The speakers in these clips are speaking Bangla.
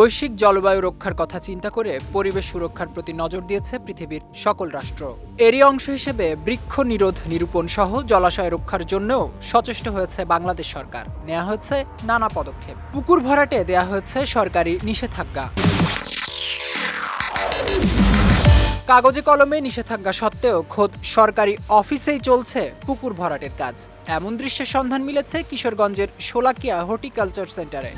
বৈশ্বিক জলবায়ু রক্ষার কথা চিন্তা করে পরিবেশ সুরক্ষার প্রতি নজর দিয়েছে পৃথিবীর সকল রাষ্ট্র। এরই অংশ হিসেবে বৃক্ষ নিরোধ নিরূপণ সহ জলাশয় রক্ষার জন্যও সচেষ্ট হয়েছে বাংলাদেশ সরকার। নেওয়া হয়েছে নানা পদক্ষেপ। পুকুর ভরাটে দেয়া হয়েছে সরকারি নিষেধাজ্ঞা। কাগজে কলমে নিষেধাজ্ঞা সত্ত্বেও খোদ সরকারি অফিসেই চলছে পুকুর ভরাটের কাজ। এমন দৃশ্যের সন্ধান মিলেছে কিশোরগঞ্জের শোলাকিয়া হর্টিকালচার সেন্টারে।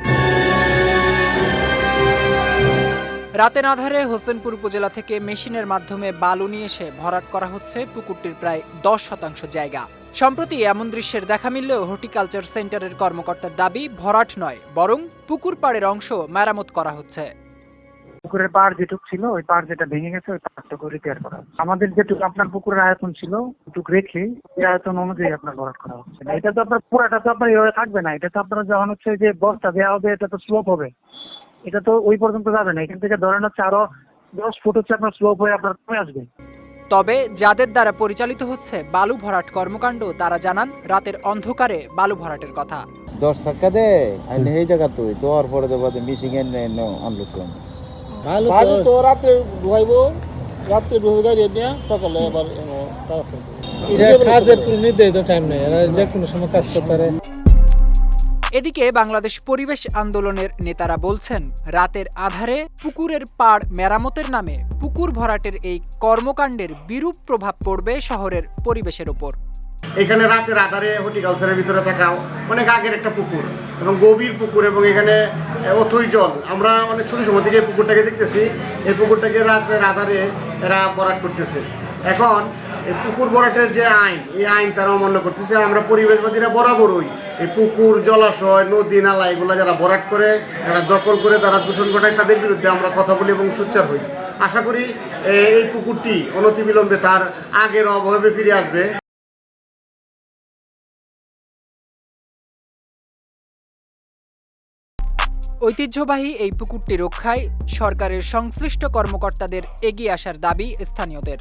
রাতের আধারে হোসেনপুর উপজেলা থেকে মেশিনের মাধ্যমে বালু নিয়ে এসে ভরাট করা হচ্ছে পুকুরটির প্রায় দশ শতাংশ জায়গা। সম্প্রতি এমন দৃশ্যের দেখা মিললেও হর্টিকালচার সেন্টারের কর্মকর্তার দাবি, ভরাট নয়, বরং পুকুর পাড়ের অংশ মেরামত করা হচ্ছে। পুকুরের পাড় যেটুক ছিল, ওই পাড় যেটা ভেঙে গেছে, ওই আমাদের যেটুকু আপনার পুকুরের আয়তন ছিল, ওটুকু রেখে এই আয়তন অনুযায়ী আপনার ভরাট করা হচ্ছে। এটা তো আপনার পুরাটা তো আপনার এভাবে থাকবে না। এটা তো আপনার যখন হচ্ছে যে বস্তা দেওয়া হবে, এটা তো স্লোপ হবে। এটা তো ওই পর্যন্ত যাবে না। এখান থেকে ধরেন হচ্ছে আরও দশ ফুট হচ্ছে আপনার স্লোপ হয়ে আপনার কমে আসবে। তবে যাদের দ্বারা পরিচালিত হচ্ছে বালু ভরাট কর্মকাণ্ড তারা জানান রাতের অন্ধকারে বালু ভরাটের কথা। দশ টাকা দে আইলে সেই জায়গা তুই তোর পরে দেবো মিশিং এন আনলোড করুন ভালো তো রাত্রে ডুবাইবো রাত্রে ডুবে গাড়ি নিয়ে সকালে আবার কাজ করব। কাজের নির্ধারিত টাইম নেই এরা যে কোনো সময় কাজ করতে পারে। এদিকে বাংলাদেশ পরিবেশ আন্দোলনের নেতারা বলছেন, রাতের আধারে পুকুরের পাড় মেরামতের নামে পুকুর ভরাটের এই কর্মকাণ্ডের বিরূপ প্রভাব পড়বে শহরের পরিবেশের ওপর। এখানে রাতের আধারে হর্টিকালচারের ভিতরে থাকা অনেক আগের একটা পুকুর এবং গভীর পুকুর এবং এখানে অথই জল। আমরা অনেক ছোটো সময় থেকে পুকুরটাকে দেখতেছি। এই পুকুরটাকে রাতের আধারে এরা ভরাট করতেছে। এখন এই পুকুর ভরাটের যে আইন, এই আইন তারা অমান্য করতেছে। আমরা পরিবেশবাদীরা বরাবরই এই পুকুর, জলাশয়, নদী, নালা, এগুলো যারা ভরাট করে, যারা দখল করে তারা দূষণ ঘটায়, তাদের বিরুদ্ধে আমরা কথা বলি এবং সোচ্চার হই। আশা করি এই পুকুরটি অনতিবিলম্বে তার আগের অভাবে ফিরে আসবে। ঐতিহ্যবাহী এই পুকুরটি রক্ষায় সরকারের সংশ্লিষ্ট কর্মকর্তাদের এগিয়ে আসার দাবি স্থানীয়দের।